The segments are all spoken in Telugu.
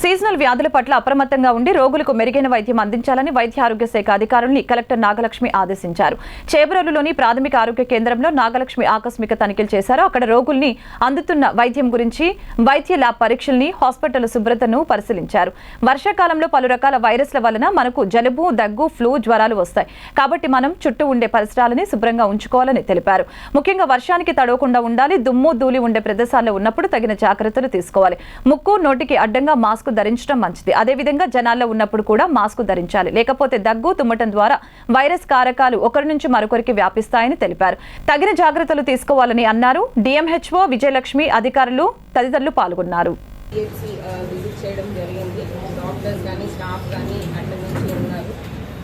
సీజనల్ వ్యాధుల పట్ల అప్రమత్తంగా ఉండి రోగులకు మెరుగైన వైద్యం అందించాలని వైద్య ఆరోగ్య శాఖ అధికారుల్ని కలెక్టర్ నాగలక్ష్మి ఆదేశించారు. చేబ్రోలులోని ప్రాథమిక ఆరోగ్య కేంద్రంలో నాగలక్ష్మి ఆకస్మిక తనిఖీలు చేశారు. అక్కడ రోగుల్ని అందుతున్న వైద్యం గురించి వైద్య ల్యాబ్ పరీక్షల్ని హాస్పిటల్ శుభ్రతను పరిశీలించారు. వర్షాకాలంలో పలు రకాల వైరస్ల వలన మనకు జలుబు దగ్గు ఫ్లూ జ్వరాలు వస్తాయి. కాబట్టి మనం చుట్టూ ఉండే పరిసరాలని శుభ్రంగా ఉంచుకోవాలని తెలిపారు. ముఖ్యంగా వర్షానికి తడవకుండా ఉండాలి దుమ్ము ధూళి ఉండే ప్రదేశాల్లో ఉన్నప్పుడు తగిన జాగ్రత్తలు తీసుకోవాలి. ముక్కు నోటికి అడ్డంగా మాస్క్ ధరించడం మంచిది. అదేవిధంగా జనాల్లో ఉన్నప్పుడు కూడా మాస్క్ ధరించాలి. లేకపోతే దగ్గు తుమ్మటం ద్వారా వైరస్ కారకాలు ఒకరి నుంచి మరొకరికి వ్యాపిస్తాయని తెలిపారు. తగిన జాగ్రత్తలు తీసుకోవాలని అన్నారు. డిఎంహెచ్ఓ విజయలక్ష్మి అధికారులు తదితరులు పాల్గొన్నారు. విజిట్ చేయడం జరిగింది. డాక్టర్స్ కానీ స్టాఫ్ కానీ అటెండ్ ఉన్నారు.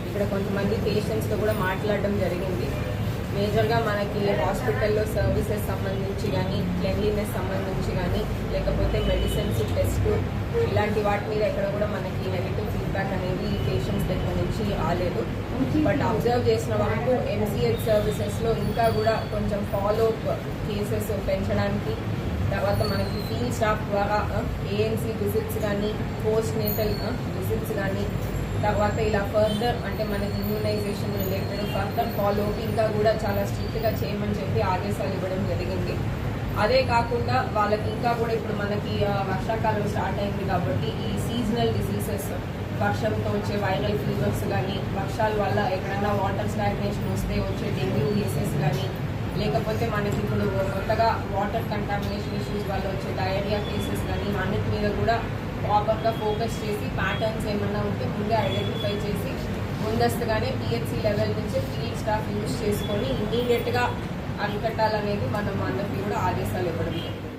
ఇక్కడ కొంతమంది పేషెంట్స్తో కూడా మాట్లాడడం జరిగింది. మేజర్గా మనకి హాస్పిటల్లో సర్వీసెస్ సంబంధించి కానీ క్లెన్లీనెస్ సంబంధించి కానీ లేకపోతే మెడిసిన్స్ టెస్ట్ ఇలాంటి వాటి మీద ఎక్కడ కూడా మనకి నెగిటివ్ ఫీడ్బ్యాక్ అనేది పేషెంట్స్ దగ్గర నుంచి రాలేదు. బట్ అబ్జర్వ్ చేసిన వరకు ఎంసీహెచ్ సర్వీసెస్లో ఇంకా కూడా కొంచెం ఫాలో అప్ కేసెస్ పెంచడానికి తర్వాత మనకి ఫీల్డ్ స్టాఫ్ ద్వారా ఏఎన్సీ విజిట్స్ కానీ పోస్ట్ నేటల్ విజిట్స్ కానీ తర్వాత ఇలా ఫర్దర్ అంటే మనకి ఇమ్యూనైజేషన్ రిలేటెడ్ ఫర్దర్ ఫాలో ఇంకా కూడా చాలా స్ట్రిక్ట్గా చేయమని చెప్పి ఆదేశాలు ఇవ్వడం జరిగింది. అదే కాకుండా వాళ్ళకి ఇంకా కూడా ఇప్పుడు మనకి వర్షాకాలం స్టార్ట్ అయింది కాబట్టి ఈ సీజనల్ డిసీజెస్ వర్షంతో వచ్చే వైరల్ ఫీవర్స్ కానీ వర్షాల వల్ల ఎక్కడైనా వాటర్ స్టాగ్నేషన్ వస్తే వచ్చే డెంగ్యూ కేసెస్ కానీ లేకపోతే మనకి ఇప్పుడు కొత్తగా వాటర్ కంటామినేషన్ ఇష్యూస్ వల్ల వచ్చే డయేరియా కేసెస్ కానీ అన్నిటి మీద కూడా ప్రాపర్గా ఫోకస్ చేసి ప్యాటర్న్స్ ఏమన్నా ఉంటే ముందే ఐడెంటిఫై చేసి ముందస్తుగానే పిహెచ్సి లెవెల్ నుంచి ఫీల్డ్ స్టాఫ్ యూజ్ చేసుకొని ఇమీడియట్గా అరికట్టాలనేది మనం అందరికీ కూడా ఆదేశాలు ఇవ్వడం జరిగింది.